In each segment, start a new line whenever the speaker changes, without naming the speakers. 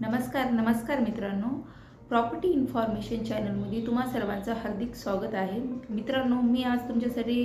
नमस्कार नमस्कार मित्रांनो. प्रॉपर्टी इन्फॉर्मेशन चॅनलमध्ये तुम्हा सर्वांचं हार्दिक स्वागत आहे. मित्रांनो मी आज तुमच्यासाठी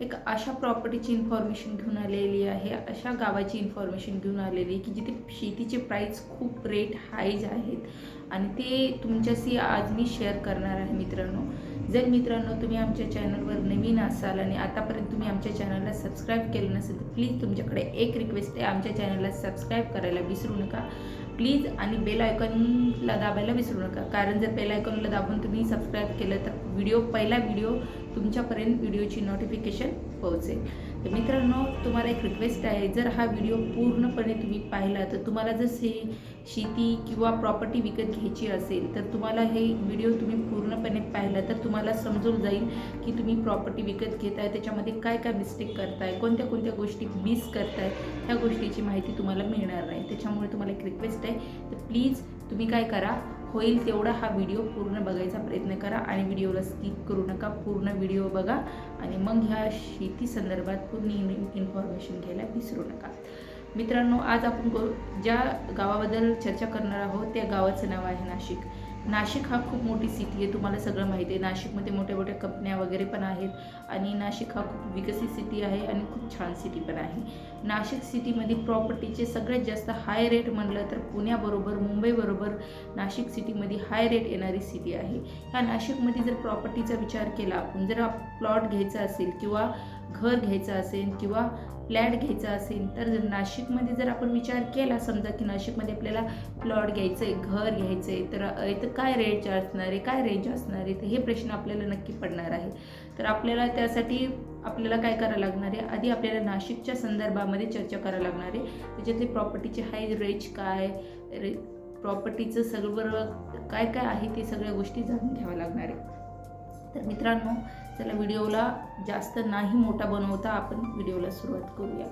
एक अशा प्रॉपर्टीची इन्फॉर्मेशन घेऊन आलेली आहे. अशा गावाची इन्फॉर्मेशन घेऊन आलेली आहे की जिथे शेतीचे प्राईस खूप रेट हायज आहेत. आणि ते तुमच्याशी आज मी शेअर करणार आहे मित्रांनो. जर मित्रांनो तुम्ही आमच्या चॅनलवर नवीन असाल आणि आतापर्यंत तुम्ही आमच्या चॅनलला सबस्क्राईब केलं नसेल तर प्लीज तुमच्याकडे एक रिक्वेस्ट आहे. आमच्या चॅनलला सबस्क्राईब करायला विसरू नका. प्लीज आणि बेल आयकॉनला दाबायला विसरू नका. कारण जर बेल आयकॉनला दाबून तुम्ही सबस्क्राईब केलं तर व्हिडिओ पहिला व्हिडिओ तुमच्यापर्यंत व्हिडिओची नोटिफिकेशन पोहोचेल. तर मित्रांनो तुम्हाला एक रिक्वेस्ट आहे. जर हा व्हिडिओ पूर्णपणे तुम्ही पाहिला तर तुम्हाला जर से शेती किंवा प्रॉपर्टी विकत घ्यायची असेल तर तुम्हाला हे व्हिडिओ तुम्ही पूर्णपणे पाहिला तर तुम्हाला समजून जाईल की तुम्ही प्रॉपर्टी विकत घेताय. त्याच्यामध्ये काय काय मिस्टेक करताय? कोणत्या कोणत्या गोष्टी मिस करताय? ह्या गोष्टीची माहिती तुम्हाला मिळणार नाही. त्याच्यामुळे तुम्हाला एक रिक्वेस्ट आहे. तर प्लीज तुम्ही काय करा? होईल तेवढा हा व्हिडिओ पूर्ण बघायचा प्रयत्न करा आणि व्हिडिओला स्किप करू नका. पूर्ण व्हिडिओ बघा आणि मग ह्या शेती संदर्भात पूर्ण इन्फॉर्मेशन घ्यायला विसरू नका. मित्रांनो आज आपण ज्या गावाबद्दल चर्चा करणार आहोत त्या गावाचं नाव आहे नाशिक. नाशिक हा खूप मोठी सिटी आहे तुम्हाला सगळं माहिती आहे. नाशिकमध्ये मोठ्या मोठ्या कंपन्या वगैरे पण आहेत आणि नाशिक हा खूप विकसित सिटी आहे आणि खूप छान सिटी पण आहे. नाशिक सिटीमध्ये प्रॉपर्टीचे सगळ्यात जास्त हाय रेट म्हणलं तर पुण्याबरोबर मुंबईबरोबर नाशिक सिटीमध्ये हाय रेट येणारी सिटी आहे. ह्या नाशिकमध्ये जर प्रॉपर्टीचा विचार केला आपण जर प्लॉट घ्यायचा असेल किंवा घर घ्यायचं असेल किंवा फ्लॅट घ्यायचा असेल तर जर नाशिकमध्ये जर आपण विचार केला समजा की नाशिकमध्ये आपल्याला प्लॉट घ्यायचं आहे घर घ्यायचं आहे तर इथं काय रेट असणार आहे? काय रेंज असणार आहे? तर हे प्रश्न आपल्याला नक्की पडणार आहे. तर आपल्याला त्यासाठी आपल्याला काय करावं लागणार आहे? आधी आपल्याला नाशिकच्या संदर्भामध्ये चर्चा करावं लागणार आहे. त्याच्यातली प्रॉपर्टीचे हाय रेंज काय? रे प्रॉपर्टीचं सगळं काय काय आहे ते सगळ्या गोष्टी जाणून घ्याव्या लागणार आहे. तर मित्रांनो चला व्हिडिओला जास्त नाही मोठा बनवता आपण व्हिडिओला सुरुवात करूया.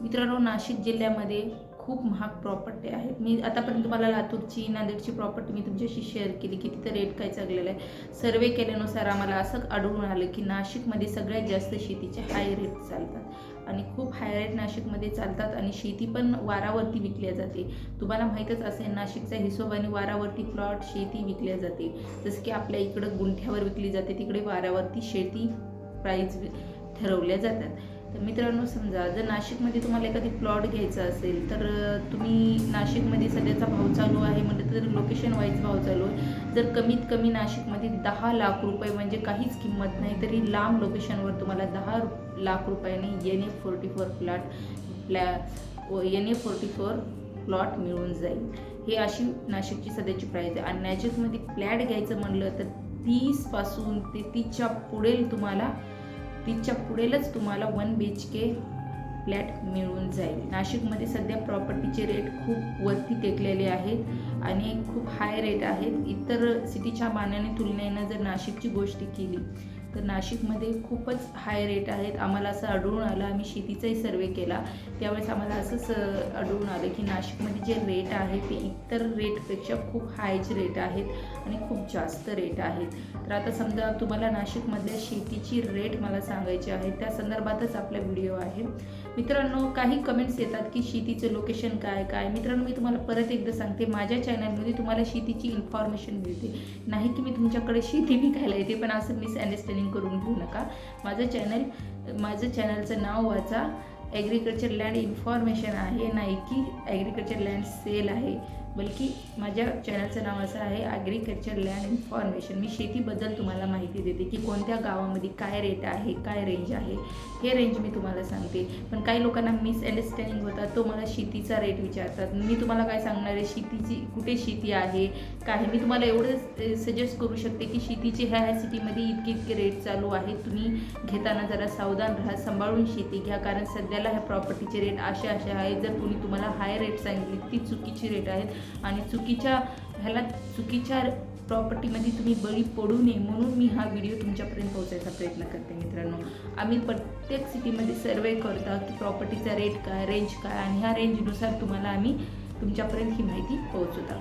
मित्रांनो नाशिक जिल्ह्यामध्ये खूप महाग प्रॉपर्टी आहेत मी आतापर्यंत तुम्हाला लातूरची नांदेडची प्रॉपर्टी मी तुमच्याशी शेअर केली. की तिथं रेट काय चाललेला आहे. सर्वे केल्यानुसार आम्हाला असं आढळून आलं की नाशिकमध्ये सगळ्यात जास्त शेतीचे हाय रेट चालतात. आणि खूप हाय रेट नाशिकमध्ये चालतात आणि शेती पण वारावरती विकल्या जाते. तुम्हाला माहीतच असेल नाशिकचा हिशोबाने वारावरती प्लॉट शेती विकल्या जाते. जसं की आपल्या इकडं गुंठ्यावर विकली जाते तिकडे वारावरती शेती प्राईज ठरवल्या जातात. तर मित्रांनो समजा जर नाशिकमध्ये तुम्हाला एखादी प्लॉट घ्यायचा असेल तर तुम्ही नाशिकमध्ये सध्याचा भाव चालू आहे म्हटलं तर लोकेशन वाईज भाव चालू आहे. जर कमीत कमी नाशिकमध्ये दहा लाख रुपये म्हणजे काहीच किंमत नाही तरी लांब लोकेशनवर तुम्हाला दहा लाख रुपयाने N A forty four plot प्लॅ N A forty four plot मिळून जाईल. हे अशी नाशिकची सध्याची प्राईज आहे. आणि नाशिकमध्ये फ्लॅट घ्यायचं म्हणलं तर तीसपासून ते तीसच्या पुढे तुम्हाला तिच्या पुढेलच तुम्हाला one B H K flat मिळून जाईल. नाशिकमध्ये सध्या प्रॉपर्टीचे रेट खूप वरती टेकलेले आहेत आणि खूप हाय रेट आहेत. इतर सिटीच्या मानाने तुलनेनं जर नाशिकची गोष्टी केली तर नाशिकमध्ये खूपच हाय रेट आहेत. आम्हाला असं आढळून आलं. आम्ही शेतीचाही सर्वे केला. त्यावेळेस आम्हाला असंच आढळून आलं की नाशिकमध्ये जे रेट आहे ते इतर रेटपेक्षा खूप हायचे रेट आहेत आणि खूप जास्त रेट आहेत. तर आता समजा तुम्हाला नाशिकमधल्या शेतीची रेट मला सांगायची आहे. त्या संदर्भातच आपला व्हिडिओ आहे. मित्रांनो काही कमेंट्स येतात की शेतीचं लोकेशन काय काय? मित्रांनो मी तुम्हाला परत एकदा सांगते माझ्या चॅनलमध्ये तुम्हाला शेतीची इन्फॉर्मेशन मिळते. नाही की मी तुमच्याकडे शेती विकायला येते पण असं मिसअंडरस्टँडिंग करून घेऊ नका. माझं चॅनल माझं चॅनलचं नाव वाचा. ॲग्रिकल्चर लँड इन्फॉर्मेशन आहे नाही की ॲग्रिकल्चर लँड सेल आहे. बल्कि माझ्या चॅनलचं नाव असं आहे ॲग्रिकल्चर लँड इन्फॉर्मेशन मी शेतीबद्दल तुम्हाला माहिती देते की कोणत्या गावामध्ये काय रेट आहे काय रेंज आहे हे रेंज मी तुम्हाला सांगते. पण काही लोकांना मिसअंडरस्टँडिंग होतात तो मला शेतीचा रेट विचारतात. मी तुम्हाला काय सांगणार आहे शेतीची कुठे शेती आहे काय? मी तुम्हाला एवढं सजेस्ट करू शकते की शेतीचे ह्या ह्या सिटीमध्ये इतके इतके रेट चालू आहेत. तुम्ही घेताना जरा सावधान राहा सांभाळून शेती घ्या कारण सध्याला ह्या प्रॉपर्टीचे रेट असे असे आहेत. जर कोणी तुम्हाला हाय रेट सांगितली ती चुकीची रेट आहेत. आणि चुकीच्या ह्याला चुकीच्या प्रॉपर्टीमध्ये तुम्ही बळी पडू नये म्हणून मी हा व्हिडिओ तुमच्यापर्यंत पोहोचायचा प्रयत्न करते मित्रांनो. आम्ही प्रत्येक सिटीमध्ये सर्वे करता की प्रॉपर्टीचा रेट काय रेंज काय आणि ह्या रेंजनुसार तुम्हाला आम्ही तुमच्यापर्यंत ही माहिती पोहोचवता.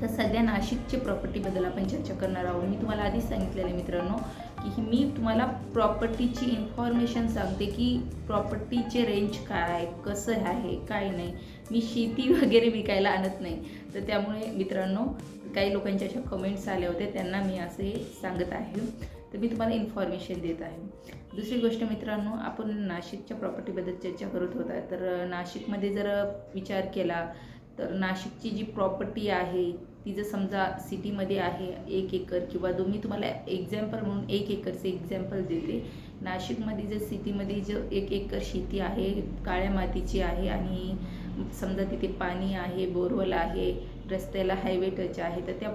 तर सध्या नाशिकचे प्रॉपर्टीबद्दल आपण चर्चा करणार आहोत. मी तुम्हाला आधीच सांगितलेलं आहे मित्रांनो की ही मी तुम्हाला प्रॉपर्टीची इन्फॉर्मेशन सांगते की प्रॉपर्टीचे रेंज काय आहे कसं आहे काय नाही. मी शेती वगैरे विकायला आणत नाही. तर त्यामुळे मित्रांनो काही लोकांच्या अशा कमेंट्स आल्या होत्या त्यांना मी असे सांगत आहे. तर मी तुम्हाला इन्फॉर्मेशन देत आहे. दुसरी गोष्ट मित्रांनो आपण नाशिकच्या प्रॉपर्टीबद्दल चर्चा करत होता. तर नाशिकमध्ये जर विचार केला तर नाशिकची जी प्रॉपर्टी आहे ती जर समजा सिटीमध्ये आहे एक एकर किंवा दोन मी तुम्हाला एक्झाम्पल म्हणून एक एकरचे एक्झाम्पल देते. नाशिकमध्ये जर सिटीमध्ये जर एक एकर शेती आहे काळ्या मातीची आहे आणि समजा तिथे पाणी आहे बोरवल आहे रस्त्याला हायवे टच आहे तर त्या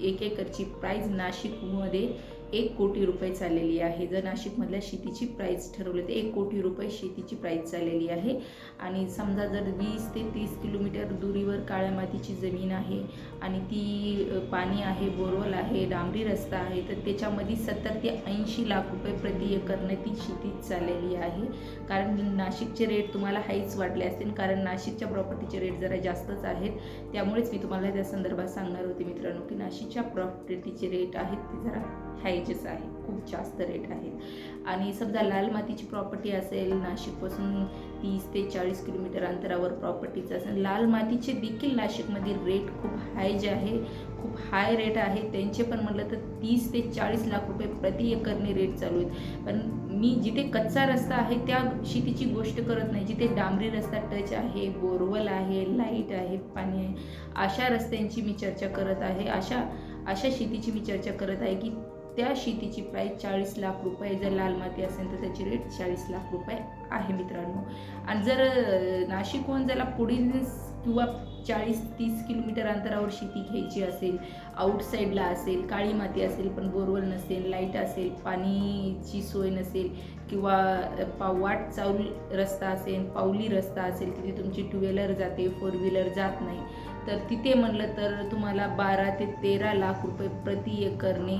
एक एकरची प्राईज नाशिकमध्ये एक कोटी रुपये चाललेली आहे. जर नाशिकमधल्या शेतीची प्राईस ठरवली तर एक कोटी रुपये शेतीची प्राईस चाललेली आहे. आणि समजा जर वीस ते तीस किलोमीटर दुरीवर काळ्या मातीची जमीन आहे आणि ती पाणी आहे बोरवल आहे डांबरी रस्ता आहे तर त्याच्यामध्ये सत्तर ते ऐंशी लाख रुपये प्रति एकरने ती शेती चाललेली आहे. कारण नाशिकचे रेट तुम्हाला हाईच वाटले असतील कारण नाशिकच्या प्रॉपर्टीचे रेट जरा जास्तच आहेत. त्यामुळेच मी तुम्हाला त्या संदर्भात सांगणार होते मित्रांनो की नाशिकच्या प्रॉपर्टीचे रेट आहेत ते जरा हायजेस आहे. खूप जास्त रेट आहेत आणि समजा लाल मातीची प्रॉपर्टी असेल नाशिकपासून तीस ते चाळीस किलोमीटर अंतरावर प्रॉपर्टीचं असेल लाल मातीचे देखील नाशिकमध्ये रेट खूप हाय जे आहे खूप हाय रेट आहे. त्यांचे पण म्हटलं तर तीस ते चाळीस लाख रुपये प्रति एकरने रेट चालू आहेत. पण मी जिथे कच्चा रस्ता आहे त्या शेतीची गोष्ट करत नाही. जिथे डांबरी रस्ता टच आहे बोरवल आहे लाइट आहे पाणी आहे अशा रस्त्यांची मी चर्चा करत आहे. अशा अशा शेतीची मी चर्चा करत आहे की त्या शेतीची प्राईस चाळीस लाख रुपये जर लाल माती असेल तर त्याची रेट चाळीस लाख रुपये आहे मित्रांनो. आणि जर नाशिकहून ज्याला पुढील किंवा चाळीस तीस किलोमीटर अंतरावर शेती घ्यायची असेल आउटसाईडला असेल काळी माती असेल पण बोरवेल नसेल लाइट असेल पाणीची सोय नसेल किंवा पा वाट चावल रस्ता असेल पावली रस्ता असेल तिथे तुमची टू व्हीलर जाते फोर व्हीलर जात नाही तर तिथे म्हणलं तर तुम्हाला बारा ते तेरा लाख रुपये प्रति एकरने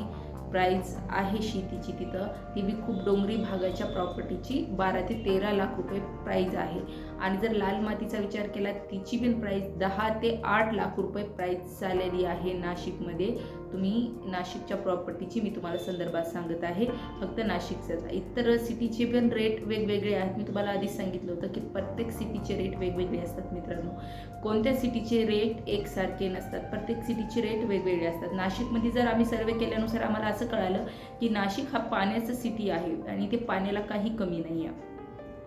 प्राईज आहे शेतीची तिथं ती बी खूप डोंगरी भागाच्या प्रॉपर्टीची बारा ते तेरा लाख रुपये प्राईज आहे. आणि जर लाल मातीचा विचार केला तिची पण प्राईज दहा ते आठ लाख रुपये प्राईज चाललेली आहे नाशिकमध्ये. तुम्ही नाशिकच्या प्रॉपर्टीची मी तुम्हाला संदर्भात सांगत आहे. फक्त नाशिकचं इतर सिटीचे पण रेट वेगवेगळे आहेत. मी तुम्हाला आधीच सांगितलं होतं की प्रत्येक सिटीचे रेट वेगवेगळे असतात मित्रांनो. कोणत्या सिटीचे रेट एकसारखे नसतात? प्रत्येक सिटीचे रेट वेगवेगळे असतात. नाशिकमध्ये जर आम्ही सर्वे केल्यानुसार आम्हाला असं कळालं की नाशिक हा पाण्याचं सिटी आहे आणि ते पाण्याला काही कमी नाही आहे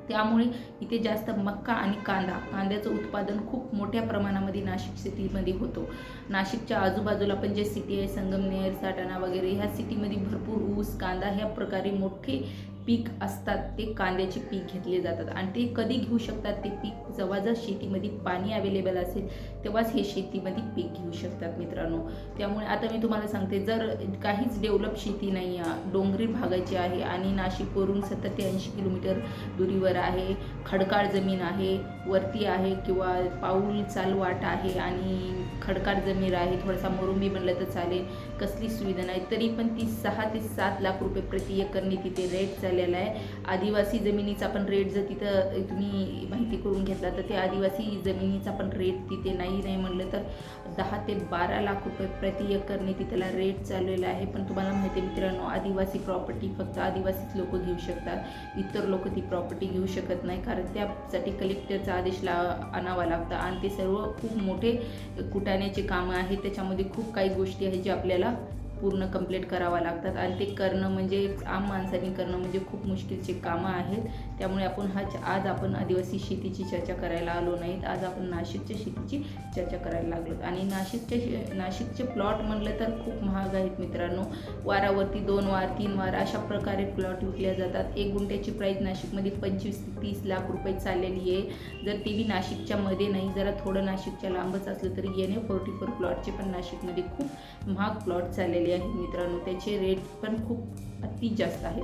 त्यामुळे इथे जास्त मक्का आणि कांदा कांद्याचं उत्पादन खूप मोठ्या प्रमाणामध्ये नाशिक सिटीमध्ये होतो. नाशिकच्या आजूबाजूला पण जे सिटी आहे संगमनेर साटाणा वगैरे ह्या सिटीमध्ये भरपूर ऊस कांदा ह्या प्रकारे मोठे पीक असतात ते कांद्याचे पीक घेतले जातात. आणि ते कधी घेऊ शकतात? ते पीक जेव्हा जर शेतीमध्ये पाणी अवेलेबल असेल तेव्हाच हे शेतीमध्ये पीक घेऊ शकतात मित्रांनो. त्यामुळे आता मी तुम्हाला सांगते जर काहीच डेव्हलप शेती नाही आहे डोंगरी भागाची आहे आणि नाशिकवरून सत्तर ते ऐंशी किलोमीटर दुरीवर आहे खडकाळ जमीन आहे वरती आहे किंवा पाऊल चालवाट आहे आणि खडकाळ जमीन आहे थोडासा मोरुंबी म्हणलं तर चालेल कसली सुविधा नाही. तरी पण ती सहा ते सात लाख रुपये प्रति एकरने तिथे रेट चाललेला आहे. आदिवासी जमिनीचा पण रेट जर तिथं तुम्ही माहिती करून घेतला तर ते आदिवासी जमिनीचा पण रेट तिथे नाही नाही म्हणलं तर दहा ते बारा लाख रुपये प्रति एकरने तिथला रेट चाललेला आहे. पण तुम्हाला माहिती आहे मित्रांनो आदिवासी प्रॉपर्टी फक्त आदिवासीच लोक घेऊ शकतात. इतर लोक ती प्रॉपर्टी घेऊ शकत नाही. कारण त्यासाठी कलेक्टरचा आदेश ला आणावा लागतं. आणि ते सर्व खूप मोठे कुटाण्याचे कामं आहेत. त्याच्यामध्ये खूप काही गोष्टी आहेत जे आपल्याला पूर्ण कंप्लीट करावा लागतात. आणि ते करणं म्हणजे आम माणसाने करणं म्हणजे खूप मुश्किलचे कामं आहेत. त्यामुळे आपण हा आज आपण आदिवासी शेतीची चर्चा करायला आलो नाहीत. आज आपण नाशिकच्या शेतीची चर्चा करायला लागलो आणि नाशिकच्या शे- नाशिकचे प्लॉट म्हणलं तर खूप महाग आहेत मित्रांनो. वारावरती दोन वार तीन वार अशा प्रकारे प्लॉट विकल्या जातात. एक गुंठ्याची प्राईस नाशिकमध्ये पंचवीस ते तीस लाख रुपये चाललेली आहे. जर ती बी नाशिकच्या मध्ये नाही जरा थोडं नाशिकच्या लांबच असलं तरी एन ए फोर्टी फोर प्लॉटचे पण नाशिकमध्ये खूप महाग प्लॉट चाललेले आहेत मित्रांनो. त्याचे रेट पण खूप अति जास्त आहे.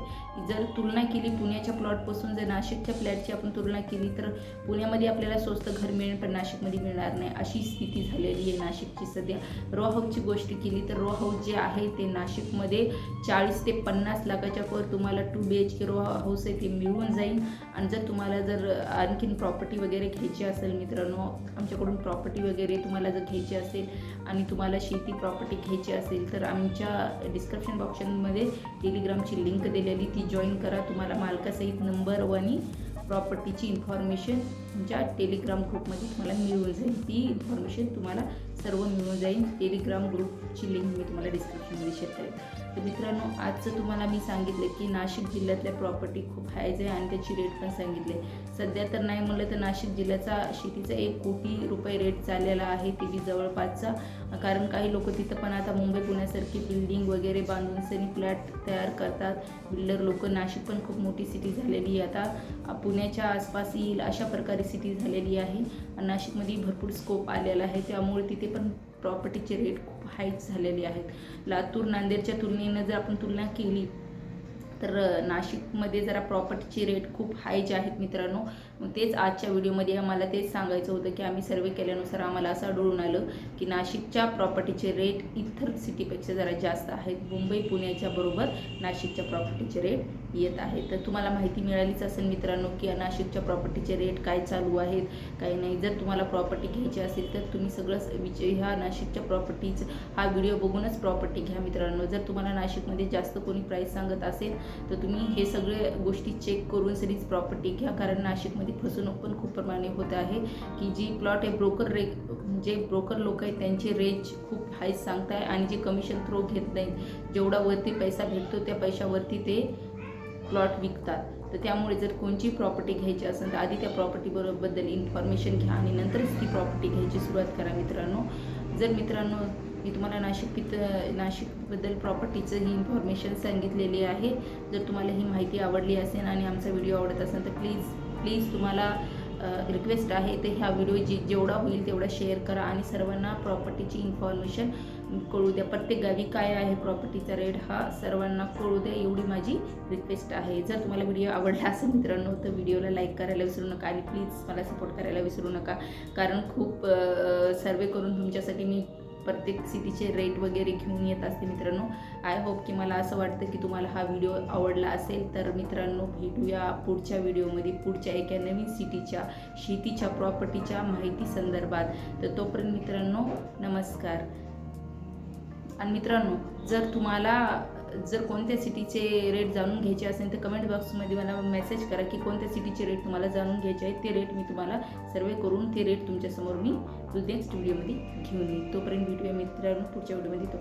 जर तुलना केली पुण्याच्या प्लॉटपासून जर नाशिकच्या फ्लॅटची आपण तुलना केली तर पुण्यामध्ये आपल्याला स्वस्त घर मिळेल पण नाशिकमध्ये मिळणार नाही. अशी स्थिती झालेली आहे नाशिकची सध्या. रो हाऊसची गोष्ट केली तर रो हाऊस जे आहे ते नाशिकमध्ये चाळीस ते पन्नास लाखाच्या वर तुम्हाला two B H K row house आहे ते मिळून जाईल. आणि जर तुम्हाला जर आणखीन प्रॉपर्टी वगैरे घ्यायची असेल मित्रांनो आमच्याकडून प्रॉपर्टी वगैरे तुम्हाला जर घ्यायची असेल आणि तुम्हाला शेती प्रॉपर्टी घ्यायची असेल तर आमच्या डिस्क्रिप्शन बॉक्समध्ये टेलिग्रामची लिंक दिलेली ती जॉईन करा. तुम्हाला मालकासहित नंबर व आणि प्रॉपर्टीची इन्फॉर्मेशन तुमच्या टेलिग्राम ग्रुपमध्ये तुम्हाला मिळून जाईल. ती इन्फॉर्मेशन तुम्हाला सर्व मिळून जाईल. टेलिग्राम ग्रुपची लिंक मी तुम्हाला डिस्क्रिप्शनमध्ये शेअर करेन. तर मित्रांनो आजचं तुम्हाला मी सांगितलं की नाशिक जिल्ह्यातल्या प्रॉपर्टी खूप हायज आहे आणि त्याची रेट पण सांगितले. सध्या तर नाही म्हणलं तर नाशिक जिल्ह्याचा शेतीचा एक कोटी रुपये रेट चाललेला आहे ते बी जवळपासचा. कारण काही लोक तिथं पण आता मुंबई पुण्यासारखी बिल्डिंग वगैरे बांधून सनी फ्लॅट तयार करतात. बिल्डर लोक नाशिक पण खूप मोठी सिटी झालेली आहे. आता पुण्याच्या आसपास येईल अशा प्रकारे सिटी झालेली आहे. नाशिकमध्ये भरपूर स्कोप आलेला आहे. त्यामुळे तिथे पण प्रॉपर्टीचे रेट हाईट झालेली आहेत. लातूर नांदेडच्या तुलनेनं जर आपण तुलना केली तर नाशिकमध्ये जरा प्रॉपर्टीचे रेट खूप हाय जे आहेत मित्रांनो मग तेच आजच्या व्हिडिओमध्ये आम्हाला तेच सांगायचं होतं की आम्ही सर्वे केल्यानुसार आम्हाला असं आढळून आलं की नाशिकच्या प्रॉपर्टीचे रेट इतर सिटीपेक्षा जरा जास्त आहेत. मुंबई पुण्याच्या बरोबर नाशिकच्या प्रॉपर्टीचे रेट येत आहेत. तर तुम्हाला माहिती मिळालीच असेल मित्रांनो की नाशिकच्या प्रॉपर्टीचे रेट काय चालू आहेत काही नाही. जर तुम्हाला प्रॉपर्टी घ्यायची असेल तर तुम्ही सगळं विच ह्या नाशिकच्या प्रॉपर्टीज हा व्हिडिओ बघूनच प्रॉपर्टी घ्या मित्रांनो. जर तुम्हाला नाशिकमध्ये जास्त कोणी प्राईस सांगत असेल तर तुम्ही हे सगळे गोष्टी चेक करून सरीच प्रॉपर्टी घ्या. कारण नाशिकमध्ये फसवणूक पण खूप प्रमाणे होत आहे की जी प्लॉट आहे ब्रोकर रे जे ब्रोकर लोक आहेत त्यांचे रेंज खूप हाय सांगताय आणि जे कमिशन थ्रो घेत नाहीत जेवढा वरती पैसा भेटतो त्या पैशावरती ते प्लॉट विकतात. तर त्यामुळे जर कोणची प्रॉपर्टी घ्यायची असेल तर आधी त्या प्रॉपर्टीबरोबरबद्दल इन्फॉर्मेशन घ्या आणि नंतरच ती प्रॉपर्टी घ्यायची सुरुवात करा मित्रांनो. जर मित्रांनो मी तुम्हाला नाशिक पित नाशिकबद्दल प्रॉपर्टीचं ही इन्फॉर्मेशन सांगितलेली आहे. जर तुम्हाला ही माहिती आवडली असेल आणि आमचा व्हिडिओ आवडत असेल तर प्लीज प्लीज तुम्हाला रिक्वेस्ट आहे ते ह्या व्हिडिओ जे जेवढा होईल तेवढा शेअर करा आणि सर्वांना प्रॉपर्टीची इन्फॉर्मेशन कळू द्या. प्रत्येक गावी काय आहे प्रॉपर्टीचा रेट हा सर्वांना कळू द्या एवढी माझी रिक्वेस्ट आहे. जर तुम्हाला व्हिडिओ आवडला असेल मित्रांनो तर व्हिडिओला लाईक करायला विसरू नका आणि प्लीज मला सपोर्ट करायला विसरू नका. कारण खूप सर्वे करून तुमच्यासाठी मी प्रत्येक सिटीचे रेट वगैरे घेऊन येत असते मित्रांनो. आय होप की मला असं वाटतं की तुम्हाला हा व्हिडिओ आवडला असेल. तर मित्रांनो भेटूया पुढच्या व्हिडिओमध्ये पुढच्या एका नवीन सिटीच्या शेतीच्या प्रॉपर्टीच्या माहिती संदर्भात. तर तोपर्यंत मित्रांनो नमस्कार. आणि मित्रांनो जर तुम्हाला जर कोणत्या सिटीचे रेट जाणून घ्यायचे असेल तर कमेंट बॉक्समध्ये मला मेसेज करा की कोणत्या सिटीचे रेट तुम्हाला जाणून घ्यायचे आहेत ते रेट मी तुम्हाला सर्वे करून ते रेट तुमच्यासमोर मी नेक्स्ट व्हिडिओमध्ये घेऊन येईल तोपर्यंत भेटूया मित्रांनो पुढच्या व्हिडिओमध्ये